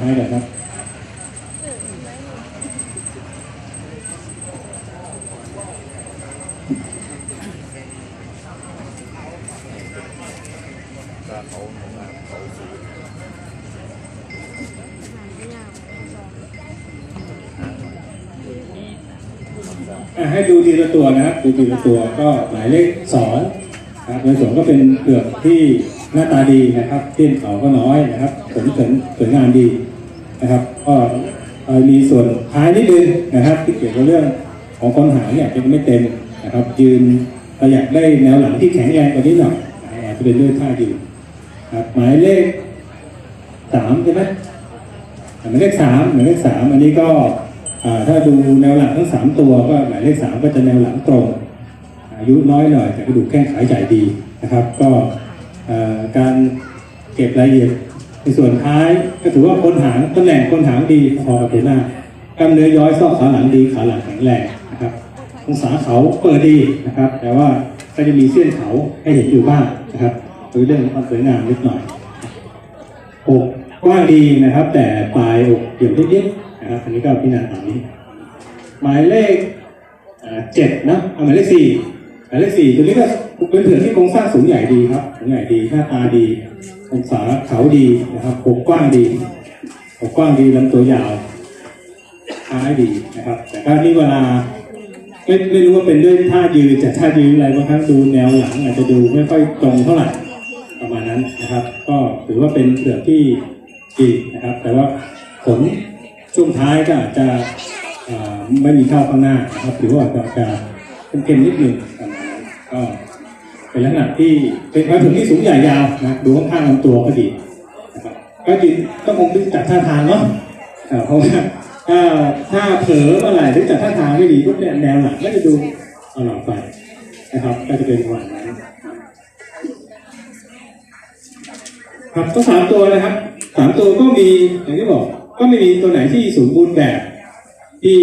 ท้ายครับให้ดูทีละตัวนะครับ ดูทีละตัวก็หมายเลขสองนะครับโดยส่วนก็เป็นเปลือกที่หน้าตาดีนะครับเต้นเขาก็น้อยนะครับผลสวยสวยงามดี นะครับก็มีส่วนท้ายนิดนึงนะครับที่เกี่ยวกับเรื่องของคนหางเนี่ยเป็นไม่เต็มนะครับ ยืนเราอยากได้แนวหลังที่แข็งแรงกว่านี้หน่อยอาจจะเป็นด้วยท่ายืนครับหมายเลขสามใช่ไหมหมายเลขสามหมายเลขสามอันนี้ก็ถ้าดูแนวหลังทั้งสามตัวก็หมายเลขสามก็จะแนวหลังตรง อายุน้อยหน่อยแต่กระดูกแข้งขาใหญ่ดีนะครับ ก็การเก็บรายละเอียด ในส่วนท้ายก็ถือว่าคนหางตำแหน่งคนหางดีพอกับเพน่ากล้ามเนื้อย้อยซอกขาหลังดีขาหลังแข็งแรงนะครับองศาเขาเปิดดีนะครับ แต่ว่าก็จะมีเส้นเขาให้เห็นอยู่บ้างนะครับโดยเรื่องความสวยงามนิดหน่อยอกกว้างดีนะครับ แต่ปลายอกเดี่ยวนิดๆนะครับอันนี้ก็พิจารณาตามนี้ หมายเลขเจ็ดนะหมายเลขสี่หมายเลขสี่ตัวนี้ก็เป็นเถื่อนที่โครงสร้างสูงใหญ่ดีครับสูงใหญ่ดีหน้าตาดี องศาเขาดีนะครับอกกว้างดีอกกว้างดีลำตัวยาวท้ายดีนะครับ แต่ก็นี่เวลาไม่ไม่รู้ว่าเป็นด้วยท่ายืนแต่ท่ายืนอะไรบางครั้งดูแนวหลังอาจจะดูไม่ค่อยตรงเท่าไหร่ประมาณนั้นนะครับ ก็ถือว่าเป็นเปลือกที่ดีนะครับ แต่ว่าผลช่วงท้ายก็อาจจะไม่มีเข้าข้างหน้านะครับหรือว่าจะจะเค็มๆนิดหนึ่งประมาณนั้นก็ เป็นลักษณะที่เป็นวัตถุที่สูงใหญ่ยาวนะดูข้างๆลำตัวก็ดีนะครับก็ยืนก็คงดูจากท่าทางเนาะเพราะว่าถ้าถ้าเผลอเมื่อไหร่หรือจากท่าทางไม่ดีปุ๊บเนี่ยแนวหลังก็จะดูเอาหลังไปนะครับ ก็จะเป็นประมาณนั้นครับก็สามตัวนะครับสามตัวก็มีอย่างที่บอก ก็ไม่มีตัวไหนที่สมบูรณ์แบบที่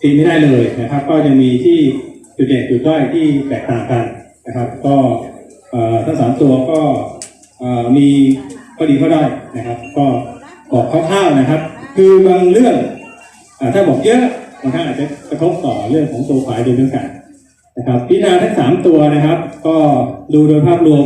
ตีไม่ได้เลยนะครับ ก็ยังมีที่ จุดเด่นจุดด้อยที่แตกต่างกันนะครับ ก็ทั้งสามตัวก็มีข้อดีข้อด้อยนะครับ ก็บอกคร่าวๆนะครับ คือบางเรื่องอถ้าบอกเยอะบางครั้งอาจจะกระทบต่อเรื่องของตัวฝ่ายโดยเรื่องกันนะครับพิจารณาทั้งสามตัวนะครับ ก็ดูโดยภาพรวม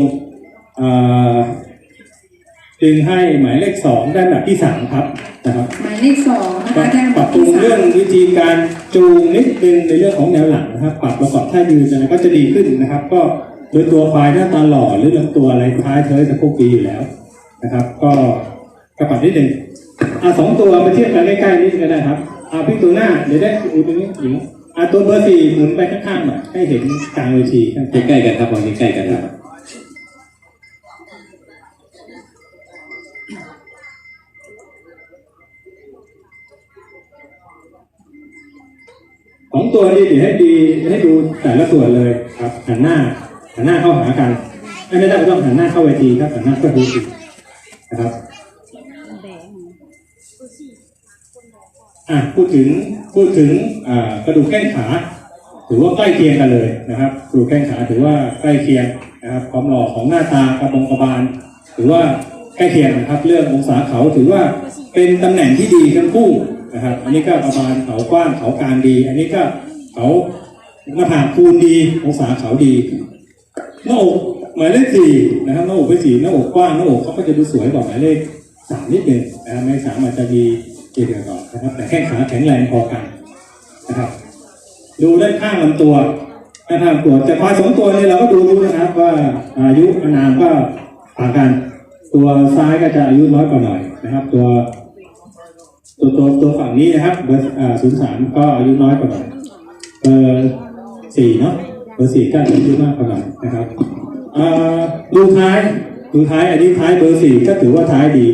จึงให้หมายเลขสองได้อันดับที่สามครับนะครับหมายเลขสองนะก็คะได้อันปดัรับบปรุที่งสาเรื่องมวิธีการจูงนิดนึงในเรื่องของแนวหลังนะครับ ปรับประกอบท่ายืนอะไรก็จะดีขึ้นนะครับ ก็โดยตัวควายหน้าตาหล่อหรือลำตัวอะไรท้ายเธอจะพวกดีอยู่แล้วนะครับ ก็กระปรับนิดนึงอะสองตัวมาเทียบกันใกล้ๆนิดก็ได้ครับอะพี่ตัวหน้าเดี๋ยวได้ดูตรงนี้หญิงอะตัวเบอร์สี่หมุนไปข้างๆหน่อยให้เห็นกลางเวทีครับใกล้ๆกันครับวางใกล้ๆกันครับ สองตัวนี้เดี๋ยวให้ดีให้ดูแต่ละส่วนเลยครับหันหน้าหันหน้าเข้าหากันไม่ได้ไม่ต้องหันหน้าเข้าเวทีครับหันหน้าเข้าเวทีนะครับอะพูดถึงพูดถึงกระดูกแข้งขาถือว่าใกล้เคียงกันเลยนะครับกระดูกแข้งขาถือว่าใกล้เคียงนะครับความหล่อของหน้าตากระบงกระบาลถือว่าใกล้เคียงนะครับ เรื่ององศาเขาถือว่าเป็นตำแหน่งที่ดีทั้งคู่ นะครับ อันนี้ก็ประมาณเขากว้างเขากลางดี อันนี้ก็เขาหน้าผากคูณดีองศาเขาดีหน้าอกหมายเลขสี่นะครับหน้าอกไปสี่หน้าอกกว้างหน้าอกเขาก็จะดูสวยกว่าหมายเลขสามนิดหนึ่งนะครับหมายสามอาจจะมีเกลี่ยก่อนนะครับ แต่แข้งขาแข็งแรงพอกันนะครับ ดูด้านข้างลำตัวด้านข้างตัวแต่ควายสองตัวนี้เราก็ดูรู้นะครับว่าอายุอานามก็ต่างกัน ตัวซ้ายก็จะอายุน้อยกว่าหน่อยนะครับ ตัว ตัวตัวตัวฝั่งนี้นะครับเบอร์อ่าศูนย์สามก็อายุน้อยกว่าหน่อยเบอร์สี่เนาะเบอร์สี่ก็อายุมากกว่าหน่อยนะครับอ่าดูท้ายดูท้ายอันนี้ท้ายเบอร์สี่ก็ถือว่าท้ายดี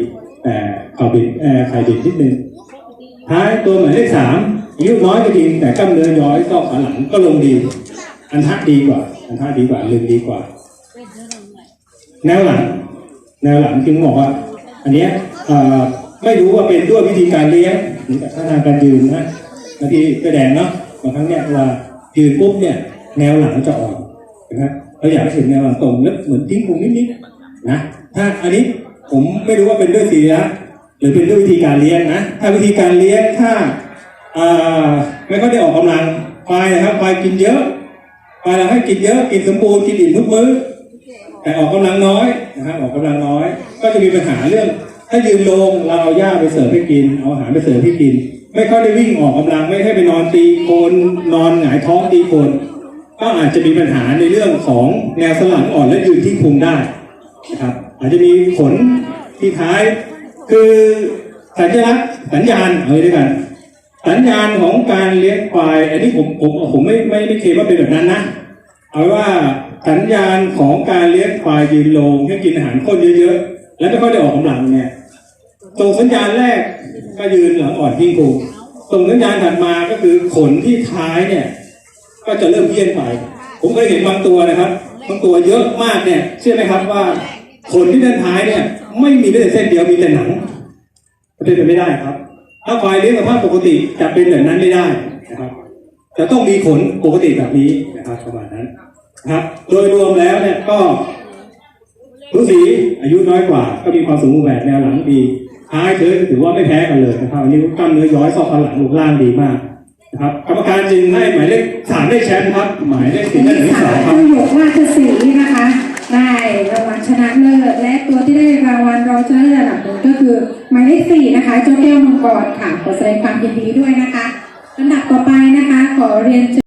แต่ข่าบิดเอ่อไข่บิดนิดนึงท้ายตัวหมายเลขสามอายุน้อยก็จริงแต่กล้ามเนื้อย้อยก็ขาหลังก็ลงดี อันทะดีกว่า อันทะดีกว่าลึงดีกว่า แนวหลัง แนวหลังจึงบอกว่า อันเนี้ยอ่อ ไม่รู้ว่าเป็นด้วยวิธีการเลี้ยงหรือการท่าทางการยืนนะบางทีก็แดงเนาะบางครั้งเนี่ยเวลายืนปุ๊บเนี่ยแนวหลังจะอ่อนนะครับเราอยากให้ถึงแนวหลังตรงแล้วเหมือนทิ้งพุงนิดๆนะถ้าอันนี้ผมไม่รู้ว่าเป็นด้วยสีนะหรือเป็นด้วยวิธีการเลี้ยงนะถ้าวิธีการเลี้ยงถ้าอ่าไม่ค่อยได้ออกกำลังควายนะครับควายกินเยอะควายเราให้กินเยอะกินสมบูรณ์กินอิ่มทุกมื้อแต่ออกกำลังน้อยนะครับออกกำลังน้อย ก็จะมีปัญหาเรื่อง ถ้ายืนลงเราเอาหญ้าไปเสิร์ฟให้กิน เอาอาหารไปเสิร์ฟให้กิน ไม่ค่อยได้วิ่งออกกำลังไม่ให้ไปนอนตีโคนนอนหงายท้องตีโคนก็อาจจะมีปัญหาในเรื่องของแนวสนหลังอ่อนและยืนที่พุงได้นะครับอาจจะมีขนที่ท้าย คือสัญลักษณ์สัญญาณเอาไว้ด้วยกัน สัญญาณของการเลี้ยงควายอันนี้ผมผมผมไม่ไม่ไม่เคว่าเป็นแบบนั้นนะเอาว้ว่าสัญญาณของการเลี้ยงควายยืนลงให้กินอาหารข้นเยอะๆ แล้วไม่ค่อยได้ออกกำลังเนี่ย ส่งสัญญาณแรกก็ยืนหลังอ่อนทิ้งพุงส่งสัญญาณถัดมาก็คือขนที่ท้ายเนี่ย ก็จะเริ่มเพี้ยนไป ผมเคยเห็นบางตัวนะครับบางตัวเยอะมากเนี่ยเชื่อไหมครับว่าขนที่ด้านท้ายเนี่ย ไม่มีแม้แต่เส้นเดียวมีแต่หนังเป็นไปไม่ได้ครับ ถ้าควายเลี้ยงสภาพปกติจะเป็นแบบนั้นไม่ได้นะครับจะต้องมีขนปกติแบบนี้นะครับประมาณนั้นนะครับ โดยรวมแล้วเนี่ยก็รู้สีอายุน้อยกว่าก็มีความสมบูรณ์แบบแนวหลังดี ท้ายเธอถือว่าไม่แพ้กันเลยนะครับอันนี้กล้ามเนื้อย้อยซอกฟันหลังลูกล่างดีมากนะครับกรรมการจึงให้หมายเลขสามได้แชมป์ครับ หมายเลขสี่ได้อันดับที่สองครับหยกราชสีนะคะ ได้รางวัลชนะเลิศและตัวที่ได้รางวัลรองชนะเลิศระดับหนึ่งก็คือ หมายเลขสี่นะคะเจ้าแก้วมังกรค่ะขอแสดงความยินดีด้วยนะคะลำดับต่อไปนะคะ ขอเรียน